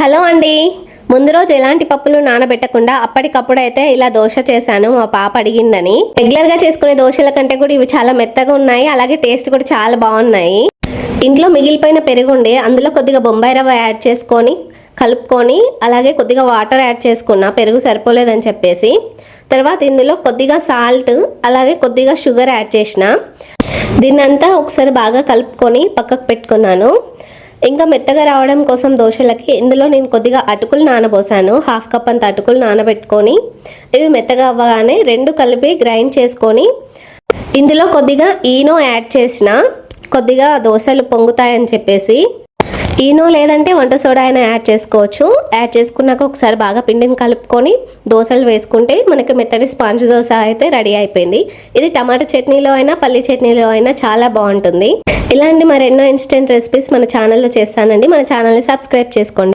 Hello అండి. ముందు రోజు ఎలాంటి పప్పులు నానబెట్టకుండా అప్పటికప్పుడు అయితే ఇలా దోశ చేశాను మా పాప అడిగిందని. రెగ్యులర్గా చేసుకునే దోశల కంటే కూడా ఇవి చాలా మెత్తగా ఉన్నాయి అలాగే టేస్ట్ కూడా చాలా బాగున్నాయి. ఇంట్లో మిగిలిపోయిన పెరుగుండి అందులో కొద్దిగా బొంబాయి రవ్వ యాడ్ చేసుకొని కలుపుకొని అలాగే కొద్దిగా వాటర్ యాడ్ చేసుకున్నా పెరుగు సరిపోలేదని చెప్పేసి. తర్వాత ఇందులో కొద్దిగా సాల్ట్ అలాగే కొద్దిగా షుగర్ యాడ్ చేసిన. దీన్నంతా ఒకసారి బాగా కలుపుకొని పక్కకు పెట్టుకున్నాను. ఇంకా మెత్తగా రావడం కోసం దోశలకి ఇందులో నేను కొద్దిగా అటుకులు నానబోసాను. హాఫ్ కప్ అంత అటుకులు నానబెట్టుకొని ఇవి మెత్తగా అవ్వగానే రెండు కలిపి గ్రైండ్ చేసుకొని ఇందులో కొద్దిగా ఈనో యాడ్ చేసిన కొద్దిగా దోశలు పొంగుతాయని చెప్పేసి ఈనో లేదంటే వంట సోడా అయినా యాడ్ చేసుకోవచ్చు. యాడ్ చేసుకున్నాక ఒకసారి బాగా పిండిని కలుపుకొని దోశలు వేసుకుంటే మనకి మెత్తటి స్పాంజ్ దోశ అయితే రెడీ అయిపోయింది. ఇది టమాటా చట్నీలో అయినా పల్లి చట్నీలో అయినా చాలా బాగుంటుంది. ఇలాంటి మరెన్నో ఇన్స్టెంట్ రెసిపీస్ మన ఛానల్లో చేస్తానండి. మన ఛానల్ని సబ్స్క్రైబ్ చేసుకోండి.